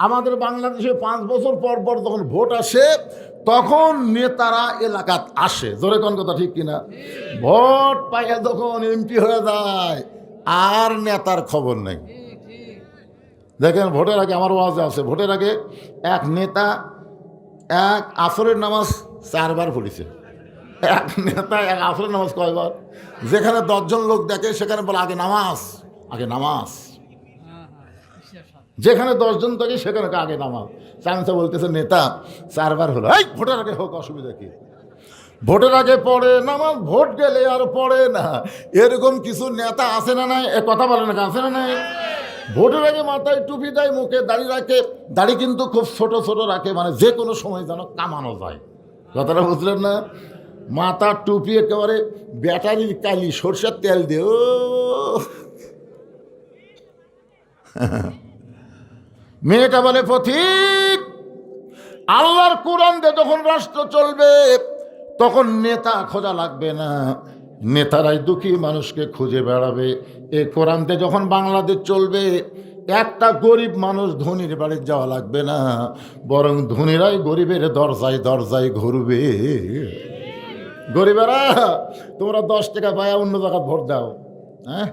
আমাদের বাংলাদেশে পাঁচ বছর পর পর যখন ভোট আসে, তখন নেতারা এলাকাত আসে। জোরে কোন কথা ঠিক কিনা? ভোট পাইয়া যখন এমপি হয়ে যায়, আর নেতার খবর নেই। দেখেন, ভোটের আগে আমার ওয়াজে আছে, ভোটের আগে এক নেতা, এক আসরের নামাজ চারবার পড়েছে। এক নেতা, এক আসরের নামাজ কয়বার? যেখানে দশজন লোক দেখে, সেখানে বলে, আগে নামাজ আগে নামাজ। যেখানে দশজন থাকে, সেখানে আগে নামাজ চান্সা বলতেছে, নেতা, চারবার হলো। এই, ভোটের আগে হোক, অসুবিধা কি? ভোটের আগে পড়ে নামাজ ভোট গেলে আর পড়ে না। এরকম কিছু নেতা আছে না নাই? এ কথা বলে না আছে না? নাই ভোটের আগে মাথায় টুপি দেয়, মুখে দাড়ি রাখে। দাড়ি কিন্তু খুব ছোট ছোট রাখে মানে যে কোনো সময় যেন কামানো যায়। কথাটা বুঝলেন না? মাথা টুপি একেবারে ব্যাটারির কালি, সরষের তেল দিয়ে, ও। মেয়েটা বলে, পথিক, আল্লাহর কোরআন দিয়ে যখন রাষ্ট্র চলবে, তখন নেতা খোঁজা লাগবে না। নেতারাই দুঃখী, মানুষকে খুঁজে বেড়াবে। এ কোরআনতে যখন বাংলাদেশ চলবে, একটা গরিব মানুষ ধনির বাড়ি যাওয়া লাগবে না। বরং ধনীরাই গরিবের দরজায় দরজায় ঘুরবে। গরিবেরা, তোমরা দশ টাকা পায়া অন্য জায়গায় ভোট দাও। হ্যাঁ?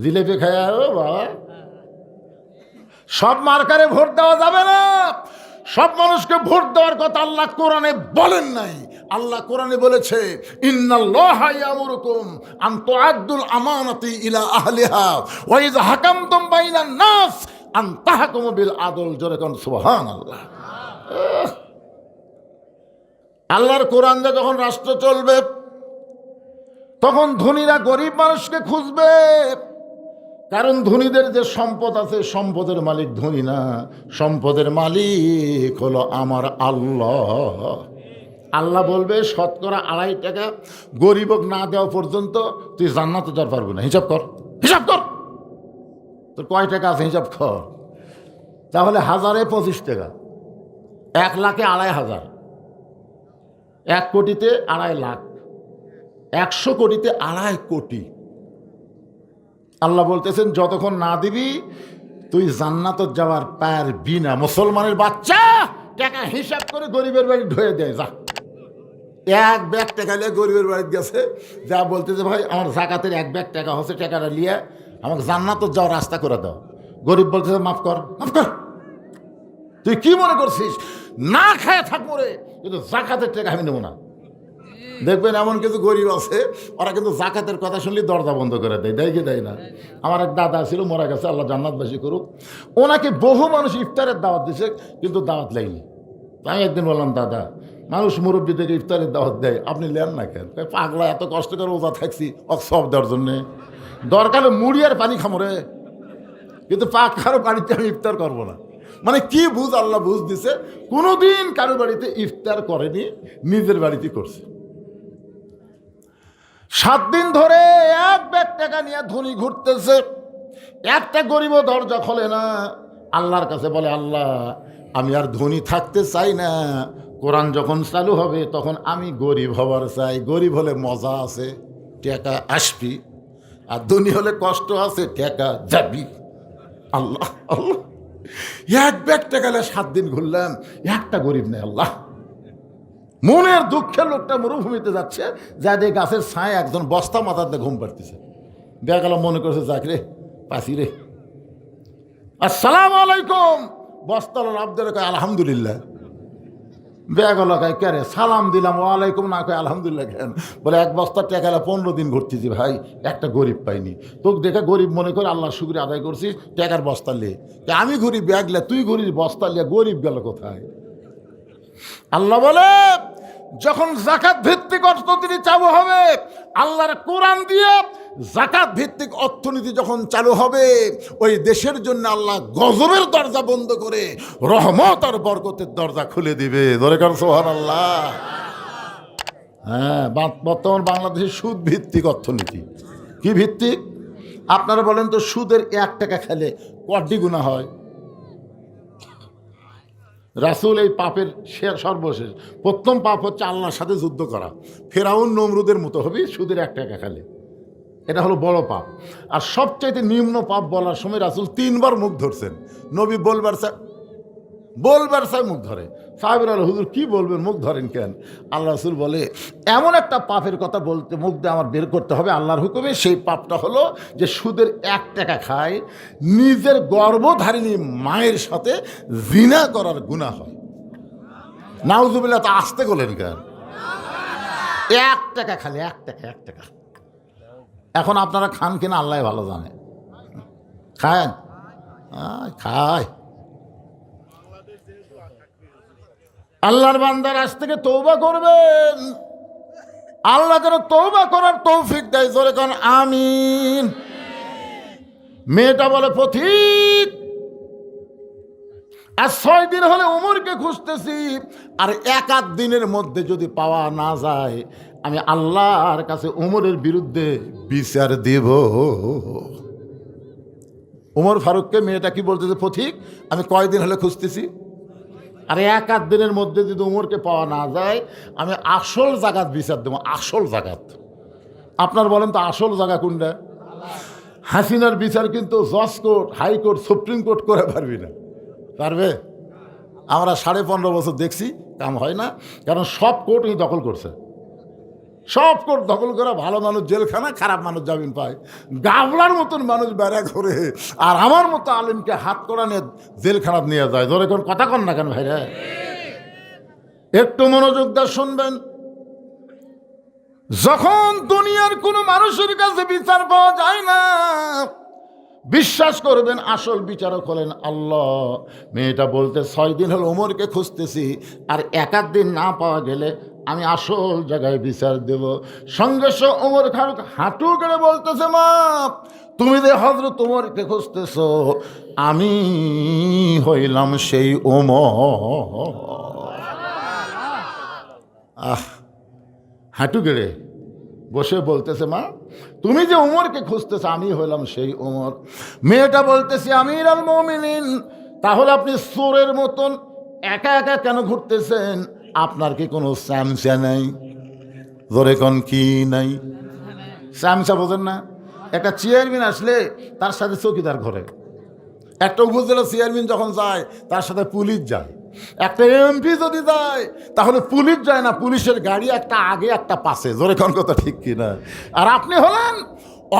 জিলেপি খায়া বাবা। সব মার্কারে ভোট দেওয়া যাবে না। সব মানুষকে ভোট দেওয়ার কথা আল্লাহ কোরআনে বলেন নাই। আল্লাহ কোরআনে বলেছে আন ইলা! আল্লাহর কোরআন দিয়ে যখন রাষ্ট্র চলবে, তখন ধনীরা গরিব মানুষকে খুঁজবে। কারণ ধনীদের যে সম্পদ আছে, সম্পদের মালিক ধনী না। সম্পদের মালিক হলো আমার আল্লাহ। আল্লাহ বলবে, শতকরা আড়াই টাকা গরিবক না দেওয়া পর্যন্ত তুই জান্নাতে যাওয়ার পারবি না। হিসাব কর হিসাব কর। তোর কয় টাকা আছে, হিসাব কর। তাহলে হাজারে পঁচিশ টাকা। এক লাখে আড়াই হাজার। এক কোটিতে আড়াই লাখ। একশো কোটিতে আড়াই কোটি। আল্লাহ বলতেছেন, যতক্ষণ না দিবি, তুই জান্নাত যাওয়ার পারবি না। মুসলমানের বাচ্চা, টাকা হিসাব করে গরিবের বাড়ি ঢয়ে দেয় যা। এক ব্যাগ টাকা নিয়ে গরিবের বাড়িতে গেছে, যা বলতেছে, ভাই, আমার জাকাতের এক ব্যাগ টাকা হচ্ছে, টাকাটা নিয়ে আমাকে জান্নাত যাওয়ার রাস্তা করে দাও। গরিব বলতেছে, মাফ কর মাফ কর। তুই কি মনে করছিস? না খায় থাক মরে কিন্তু জাকাতের টাকা আমি নেব না। দেখবেন এমন কিছু গরিব আছে, ওরা কিন্তু জাকাতের কথা শুনলে দরজা বন্ধ করে দেয় দেয় কি দেয় না? আমার এক দাদা ছিল, মরা গেছে, আল্লাহ জান্নাতবাসী করুক। ওনাকে বহু মানুষ ইফতারের দাওয়াত দিছে, কিন্তু দাওয়াত লাইনি আমি একদিন বললাম, দাদা, মানুষ মুরব্বী থেকে ইফতারের দাওয়াত দেয়, আপনি লেন না কেন? পাগলা, এত কষ্ট করে ওজা থাকছি অক সব দেওয়ার জন্যে। দরকার মুড়ি আর পানি খামরে কিন্তু পাক কারও বাড়িতে আমি ইফতার করব না। মানে কি বুঝ, আল্লাহ বুঝ দিছে, কোনোদিন কারও বাড়িতে ইফতার করেনি, নিজের বাড়িতে করছে। সাত দিন ধরে এক ব্যাগ টাকা নিয়ে ধনী ঘুরতেছে। একটা গরিব দরজা খোলে না। আল্লাহর কাছে বলে, আল্লাহ, আমি আর ধনী থাকতে চাই না। কোরআন যখন চালু হবে, তখন আমি গরিব হবার চাই। গরিব হলে মজা আছে, টাকা আসবি। আর ধনী হলে কষ্ট আছে, টাকা যাবি। আল্লাহ আল্লাহ। এক ব্যাগ টাকা সাত দিন ঘুরলাম, একটা গরিব নেই, আল্লাহ। মনের দুঃখের লোকটা মরুভূমিতে যাচ্ছে, যা দিয়ে গাছের ছায় একজন বস্তা মাথাতে ঘুম পাড়তেছে। বেগালা মনে করছে, যাক রে পাশি রে। আসসালাম আলাইকুম বস্তাল আব্দের কয়, আলহামদুলিল্লাহ। বেগালা কয়, কে রে? সালাম দিলাম, ওয়ালাইকুম না। কয়, আলহামদুলিল্লাহ, কেন? বলে, এক বস্তা টেকালা পনেরো দিন ঘুরতেছি ভাই, একটা গরিব পাইনি। তোকে দেখে গরিব মনে করে আল্লাহ শুক্রিয়া আদায় করছিস, টেকার বস্তা লে। আমি ঘুরি ব্যাগ লে, তুই ঘুরিস বস্তা লিয়ে, গরিব গেল কোথায়? আল্লাহ বলে যখন জাকাত ভিত্তিক অর্থনীতি চালু হবে, আল্লাহর কোরআন দিয়ে জাকাত ভিত্তিক অর্থনীতি যখন চালু হবে, ওই দেশের জন্য আল্লাহ গজবের দরজা বন্ধ করে রহমত আর বরকতের দরজা খুলে দিবে। ধরে কারণ সোহান আল্লাহ হ্যাঁ বর্তমান বাংলাদেশের সুদ ভিত্তিক অর্থনীতি। কি ভিত্তিক? আপনারা বলেন তো সুদের এক টাকা খেলে কড্ডি গুণা হয়? রাসুল এই পাপের সর্বশেষ। প্রথম পাপ হচ্ছে আল্লাহর সাথে যুদ্ধ করা। ফেরাউন নমরুদের মতো হবে সুদের এক টাকা খালে। এটা হলো বড় পাপ। আর সবচাইতে নিম্ন পাপ বলার সময় রাসুল তিনবার মুখ ধরছেন। নবী বলবার বলবার সাহেব মুখ ধরে। সাহেবের আল, হুজুর কী বলবেন? মুখ ধরেন কেন? আল্লাহ রসুল বলে, এমন একটা পাপের কথা বলতে, মুখ দিয়ে আমার বের করতে হবে আল্লাহর হুকুমে। সেই পাপটা হলো যে সুদের এক টাকা খায়, নিজের গর্ভধারিণী মায়ের সাথে জিনা করার গুণা হয়। নাউজুবিল্লাহ, তো আসতে গেলেন কেন? এক টাকা খালি, এক টাকা এক টাকা। এখন আপনারা খান কিনা, আল্লাহ ভালো জানে। খায়? খায়। আল্লাহর বান্দার আজ থেকে তৌবা করবেন। আল্লাহ যেন তৌবা করার তৌফিক দেয়, জোরে কারণ আমিন। মেয়েটা বলে, পথিক, আর ছয় দিন হলে উমরকে খুঁজতেছি, আর এক আধ দিনের মধ্যে যদি পাওয়া না যায়, আমি আল্লাহর কাছে উমরের বিরুদ্ধে বিচার দেব। উমর ফারুককে মেয়েটা কি বলতেছে, পথিক, আমি কয়দিন হলে খুঁজতেছি? আর এক আধ দিনের মধ্যে যদি উমরকে পাওয়া না যায়, আমি আসল জাগাত বিচার দেবো, আসল জাগাত। আপনার বলেন তো আসল জাগা কোনটা? হাসিনার বিচার কিন্তু জজ কোর্ট হাইকোর্ট সুপ্রিম কোর্ট করে পারবি না। পারবে? আমরা সাড়ে পনেরো বছর দেখছি, কাম হয় না। কারণ সব কোর্টই দখল করছে। সব কোর্ট দখল করা ভালো মানুষ জেলখানা, খারাপ মানুষ জামিন পায়। গাবলার মতন মানুষ বেড়া করে আর আমার মতো আলিমকে হাত করা নিয়ে জেলখানা নিয়ে যায়। ধরে কোন কথা কন না কেন ভাইরা একটু মনোযোগ দিয়ে শুনবেন। যখন দুনিয়ার কোনো মানুষের কাছে বিচার পাওয়া যায় না, বিশ্বাস করবেন আসল বিচারক হলেন আল্লাহ। মেয়েটা বলতে, ছয় দিন হলো ওমরকে খুঁজতেছি, আর এক আধ দিন না পাওয়া গেলে আমি আসল জায়গায় বিচার দেব। সঙ্গে ওমর খারুক হাঁটু করে বলতেছে, মা, তুমি যে হজরত ওমরকে খুঁজতেছ, আমি হইলাম সেই ওমর। আহ, হাঁটু গেড়ে বসে বলতেছে, মা, তুমি যে উমরকে খুঁজতেছ, আমি হইলাম সেই উমর মেয়েটা বলতেছে, আমির আল মমিনিন তাহলে আপনি সোরের মতন একা একা কেন ঘুরতেছেন? আপনার কি কোনো স্যামসা নাই? ধরে কোন কি নাই? স্যামসা বোঝেন না, একটা চেয়ারম্যান আসলে তার সাথে চৌকিদার ঘরে। একটা উপজেলা চেয়ারম্যান যখন যায়, তার সাথে পুলিশ যায়। একটা এমপি যদি যায়, তাহলে পুলিশ যায় না, পুলিশের গাড়ি একটা আগে, একটা পাশে। জোরে কোন কথা ঠিক কিনা আর আপনি হলেন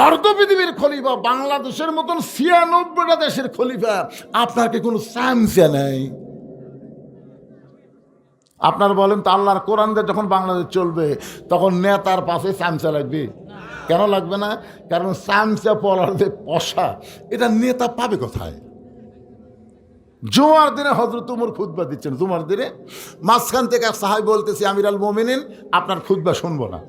অর্ধ পৃথিবীর খলিফা, বাংলাদেশের মতন ছিয়ানব্বইটা দেশের খলিফা। আপনার কি কোনো স্যামসিয়া নেই? আপনার বলেন তো আল্লাহর কোরআন দিয়ে যখন বাংলাদেশ চলবে, তখন নেতার পাশে চামচা লাগবে। কেন লাগবে না? কারণ চামচা পড়ার যে পশা, এটা নেতা পাবে কোথায়? জুমার দিনে হজরত উমর খুদ্া দিচ্ছেন। জুমার দিনে মাঝখান থেকে এক সাহাই বলতেছি আমির আল মোমিনিন, আপনার খুদ্া শুনব না।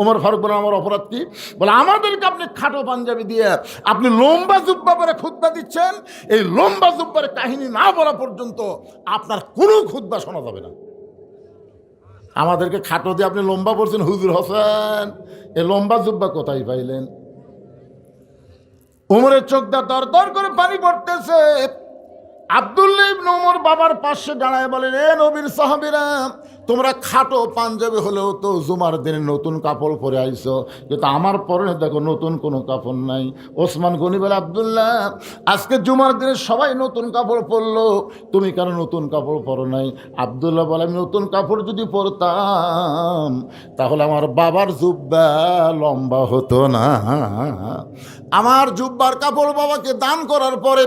ওমর ফারুক বলে আমার অপরাধ কি? বলে, আমাদেরকে আপনি খাটো পাঞ্জাবি দিয়ে, আপনি লম্বা জুব্বা পরে খুদ্া দিচ্ছেন। এই লম্বা জুব্বার কাহিনী না বলা পর্যন্ত আপনার কোনো খুদ্া শোনা যাবে না। আমাদেরকে খাটো দিয়ে আপনি লম্বা পড়ছেন, হুজুর হোসেন। এ লম্বা জুব্বা কোথায় পাইলেন? উমরের চোখটা দর দর করে পানি পড়তেছে। আবদুল্লাহ ইবনে উমর বাবার পাশে দাঁড়ায় বলেন, এ নবীর সাহাবীরা তোমরা খাটো পাঞ্জাবি হলেও তো জুমার দিনে নতুন কাপড় পরে আইছো। কিন্তু আমার পরে দেখো নতুন কোনো কাপড় নাই। ওসমান গনি বলে, আবদুল্লাহ, আজকে জুমার দিনে সবাই নতুন কাপড় পরলো। তুমি কেন নতুন কাপড় পরো নাই? আবদুল্লাহ বলে, আমি নতুন কাপড় যদি পরতাম, তাহলে আমার বাবার জুব্বা লম্বা হতো না। আমার জুব্বার কাপড় বাবাকে দান করার পরে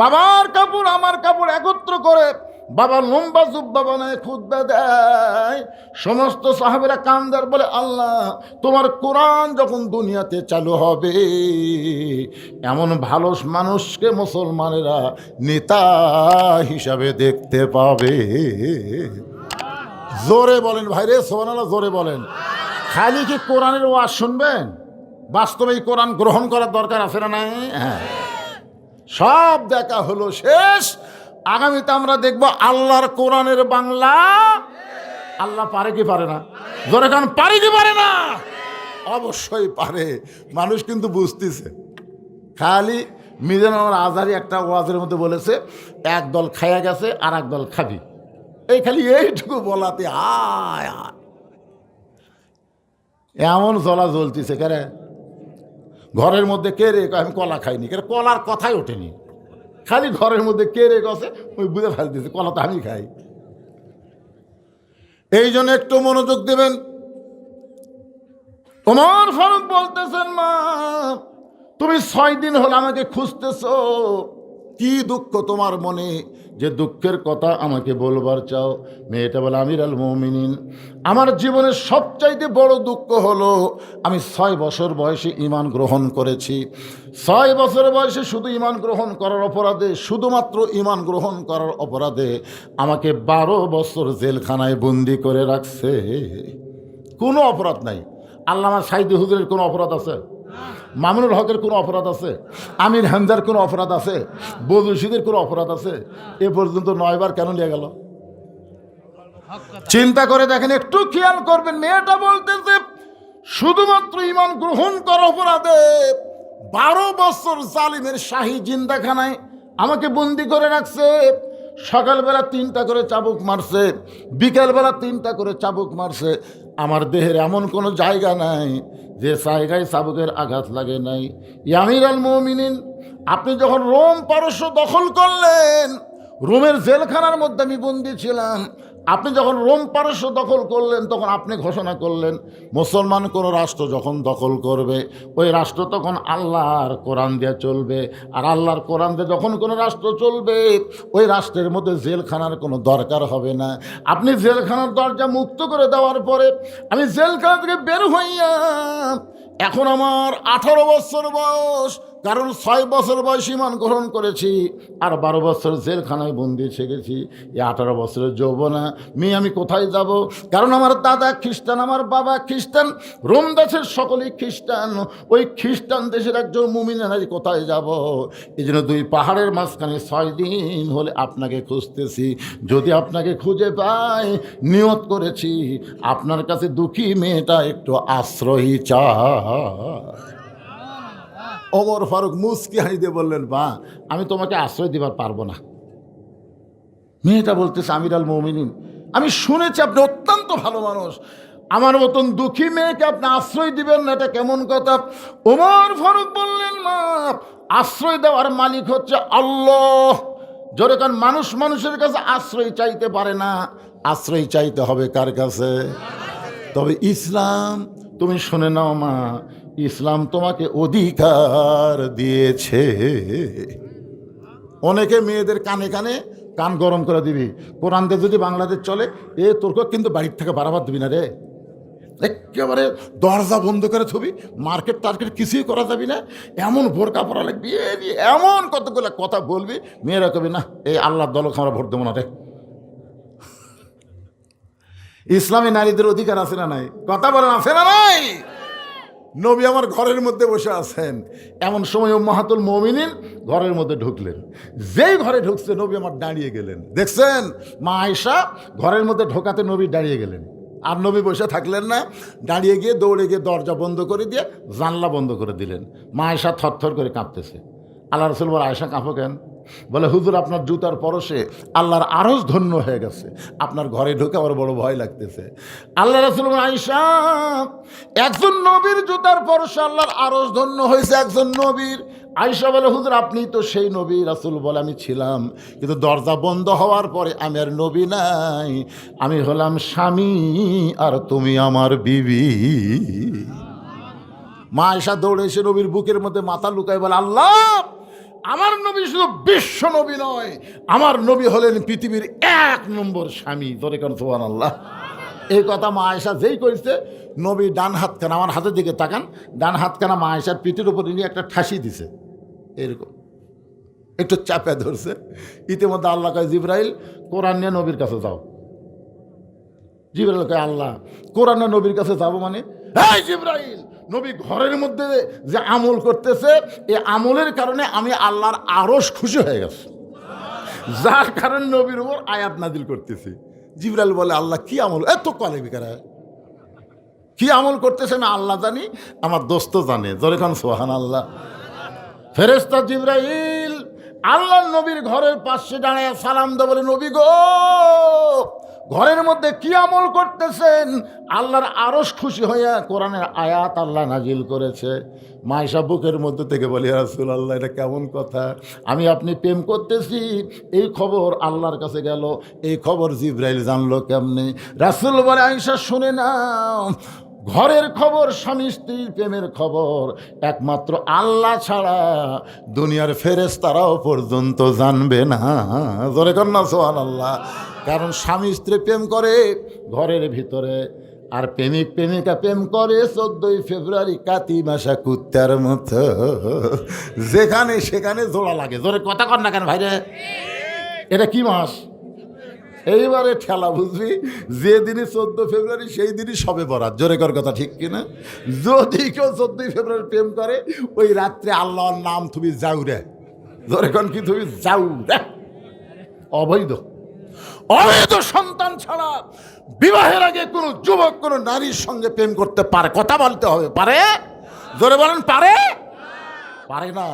বাবার কাপড়, আমার কাপড় একত্র করে বাবা লম্বা জুব্বা বানায় খুদ্া দেয়। সমস্ত সাহাবেরা কান্দার বলে, আল্লাহ, তোমার কোরআন যখন দুনিয়াতে চালু হবে, এমন ভালো মানুষকে মুসলমানেরা নেতা হিসাবে দেখতে পাবে। জোরে বলেন ভাইরে সোনালা জোরে বলেন। খালি কি কোরআনের ওয়াজ শুনবেন? বাস্তবে এই কোরআন গ্রহণ করার দরকার আছে না নাই? হ্যাঁ। সব দেখা হলো শেষ। আগামীতে আমরা দেখব আল্লাহর কোরআনের বাংলা। আল্লাহ পারে কি পারে না? জোরে কারণ পারে কি পারে না? অবশ্যই পারে। মানুষ কিন্তু বুঝতেছে। খালি মিজানুর আজহারি একটা ওয়াজের মধ্যে বলেছে, এক দল খাইয়া গেছে আর এক দল খাবি। এই খালি এইটুকু বলাতে। এমন জলা জ্বলতিছে কেরে ঘরের মধ্যে কে রে? আমি কলা খাইনি। কেন কলার কথাই ওঠেনি। খালি ঘরের মধ্যে কে রে গছে ওই বুঝে ফেলতেছে, কলা তো আমি খাই। এই জন্য একটু মনোযোগ দেবেন। তোমার ফারুক বলতেছেন, মা, তুমি ছয় দিন হল আমাকে খুঁজতেছ। কি দুঃখ তোমার মনে? যে দুঃখের কথা আমাকে বলবার চাও, মেয়েটা বলে আমির আল মমিনিন, আমার জীবনের সবচাইতে বড় দুঃখ হলো, আমি ছয় বছর বয়সে ইমান গ্রহণ করেছি। ছয় বছর বয়সে শুধু ইমান গ্রহণ করার অপরাধে, শুধুমাত্র ইমান গ্রহণ করার অপরাধে আমাকে বারো বছর জেলখানায় বন্দি করে রাখছে। কোনো অপরাধ নাই। আল্লামা সাইদি হুজুরের কোনো অপরাধ আছে? মামুনুল হকের কোনো অপরাধ আছে? আমির হামজার কোনো অপরাধ আছে? বদুশিদের কোনো অপরাধ আছে? এ পর্যন্ত নয়বার কেন নিয়ে গেল? চিন্তা করে দেখেন, একটু খেয়াল করবেন, মেয়েটা বলতেছে, শুধুমাত্র ইমান গ্রহণ কর অপরাধে বারো বছর জালিমের শাহী জিন্দাখানায় আমাকে বন্দি করে রাখছে। সকালবেলা তিনটা করে চাবুক মারছে, বিকেলবেলা তিনটা করে চাবুক মারছে। আমার দেহের এমন কোনো জায়গা নাই যে জায়গায় সাবুকের আঘাত লাগে নাই। ইয়ামির আল মমিনিন, আপনি যখন রোম পারস্য দখল করলেন, রোমের জেলখানার মধ্যে আমি বন্দি ছিলাম। আপনি যখন রোম পারস্য দখল করলেন, তখন আপনি ঘোষণা করলেন, মুসলমান কোনো রাষ্ট্র যখন দখল করবে, ওই রাষ্ট্র তখন আল্লাহর কোরআন দিয়ে চলবে। আর আল্লাহর কোরআন দিয়ে যখন কোনো রাষ্ট্র চলবে, ওই রাষ্ট্রের মধ্যে জেলখানার কোনো দরকার হবে না। আপনি জেলখানার দরজা মুক্ত করে দেওয়ার পরে, আমি জেলখানা থেকে বের হইয়া, এখন আমার আঠারো বছর বয়স কারণ ছয় বছর বয়স ইমান গ্রহণ করেছি, আর বারো বছর জেলখানায় বন্দি গেছি, এই আঠারো বছরের যৌবনা। মেয়ে, আমি কোথায় যাব? কারণ আমার দাদা খ্রিস্টান, আমার বাবা খ্রিস্টান, রোম দেশের সকলেই খ্রিস্টান। ওই খ্রিস্টান দেশের একজন মুমিনারি কোথায় যাব? এই জন্য দুই পাহাড়ের মাঝখানে ছয় দিন হলে আপনাকে খুঁজতেছি। যদি আপনাকে খুঁজে পাই, নিয়ত করেছি। আপনার কাছে দুঃখী মেয়েটা একটু আশ্রয়ী চা ওমর ফারুক মুসকি হাই দিয়ে বললেন, বা, আমি তোমাকে আশ্রয় দিবার পারব না। মেয়েটা বলতেছে আমির আল মমিনিন, আমি শুনেছি আপনি অত্যন্ত ভালো মানুষ। আমার মতন দুঃখী মেয়েকে আপনি আশ্রয় দিবেন না, এটা কেমন কথা? ওমর ফারুক বললেন, মা, আশ্রয় দেওয়ার মালিক হচ্ছে আল্লাহ। জোরে কারণ মানুষ মানুষের কাছে আশ্রয় চাইতে পারে না। আশ্রয় চাইতে হবে কার কাছে? তবে ইসলাম, তুমি শুনে নাও মা ইসলাম তোমাকে অধিকার দিয়েছে। অনেকে মেয়েদের কানে কানে কান গরম করে দিবি। কোরআনতে যদি বাংলাদেশ চলে, এ তোরকে কিন্তু বাড়ির থেকে বাড়াবার দিবি না রে। একেবারে দরজা বন্ধ করে ছবি মার্কেট টার্কেট কিছুই করা যাবি না। এমন বোরকা পরা লাগবি এমন কতগুলো কথা বলবি, মেয়েরা কবি, না এই আল্লাহর দলক আমরা ভোট দেবো না রে। ইসলামী নারীদের অধিকার আছে না নাই? কথা বলেন আছে না নাই? নবী আমার ঘরের মধ্যে বসে আছেন। এমন সময় মাহাতুল মমিনিন ঘরের মধ্যে ঢুকলেন। যেই ঘরে ঢুকছে, নবী আমার দাঁড়িয়ে গেলেন। দেখছেন? মা আয়সা ঘরের মধ্যে ঢোকাতে নবী দাঁড়িয়ে গেলেন। আর নবী বসে থাকলেন না। দাঁড়িয়ে গিয়ে দৌড়ে গিয়ে দরজা বন্ধ করে দিয়ে জানলা বন্ধ করে দিলেন। মা আয়সা থরথর করে কাঁপতেছে। আল্লাহ রসুল বলে আয়সা কাঁপো কেন? বলে, হুজুর, আপনার জুতার পরশে আল্লাহর আরস ধন্য হয়ে গেছে। আপনার ঘরে ঢুকে আমার বড় ভয় লাগতেছে। আল্লাহ রসুল আয়সা একজন নবীর জুতার পরশে আল্লাহর আরস ধন্য হয়েছে একজন নবীর। আয়সা বলে, হুজুর, আপনি তো সেই নবী। রাসুল বলে, আমি ছিলাম, কিন্তু দরজা বন্ধ হওয়ার পরে আমি আর নবী নাই। আমি হলাম স্বামী আর তুমি আমার বিবি। মা আয়সা দৌড়ে এসে নবীর বুকের মধ্যে মাথা লুকায় বলে, আল্লাহ আমার নবী শুধু বিশ্ব নবী নয়, আমার নবী হলেন পৃথিবীর এক নম্বর স্বামী। তোরে কেন সোহান আল্লাহ এই কথা মা আয়সা যেই করেছে নবী ডান হাত হাতখানা আমার হাতের দিকে তাকান, ডান হাতখানা মা আয়সার পিঠের উপরে নিয়ে একটা ঠাসি দিছে। এরকম। একটু চাপে ধরছে। ইতিমধ্যে আল্লাহ কয়, জিব্রাইল, কোরআন নিয়ে নবীর কাছে যাও। জিব্রাইল কয়, আল্লাহ, কোরআনে নবীর কাছে যাব মানে? হ্যাঁ জিব্রাইল নবী ঘরের মধ্যে যে আমল করতেছে, এই আমলের কারণে আমি আল্লাহর আরস খুশি হয়ে গেছে। যার কারণে নবীর উপর আয়াত নাজিল করতেছি। জিবরাল বলে, আল্লাহ, কি আমল? এত কলে বিকারা কি আমল করতেছে না আল্লাহ জানি, আমার দোস্ত জানে। জোরে খান সোহান আল্লাহ ফেরেস্তা জিব্রাইল আল্লাহ নবীর ঘরের পাশে দাঁড়ায় সালাম দে বলে, নবী গো ঘরের মধ্যে কি আমল করতেছেন? আল্লাহর আরস খুশি হইয়া কোরআনের আয়াত আল্লাহ নাজিল করেছে। মাইশা বুকের মধ্যে থেকে বলি রাসুল আল্লাহ এটা কেমন কথা? আমি আপনি প্রেম করতেছি। এই খবর আল্লাহর কাছে গেল। এই খবর জিব্রাইল জানলো কেমনি? রাসুল বলে আইসা শুনে না ঘরের খবর স্বামী স্ত্রীর প্রেমের খবর। একমাত্র আল্লাহ ছাড়া দুনিয়ার ফেরেস তারাও পর্যন্ত জানবে না। জোরে কন্যা সোহান আল্লাহ কারণ স্বামী স্ত্রী প্রেম করে ঘরের ভিতরে, আর প্রেমিক প্রেমিকা প্রেম করে চোদ্দই ফেব্রুয়ারি কাতি মাসা কুত্তার মতো। যেখানে সেখানে জোড়া লাগে। জোরে কথা কর না কেন ভাইরে? এটা কি মাস? এইবারে ঠেলা বুঝবি যে দিনই চোদ্দ ফেব্রুয়ারি সেই দিনই সবে বরাত। জোরে কর কথা ঠিক কিনা? যদি কেউ চোদ্দই ফেব্রুয়ারি প্রেম করে, ওই রাত্রে আল্লাহর নাম তুমি যাও রে। জোরে কন কি তুমি যাও রে। অবৈধ। অবৈধ সন্তান ছাড়া বিবাহের আগে কোনো যুবক, কোনো নারীর সঙ্গে প্রেম করতে পারে। কথা বলতে হবে, পারে? জোরে বলেন, পারে? পারে না।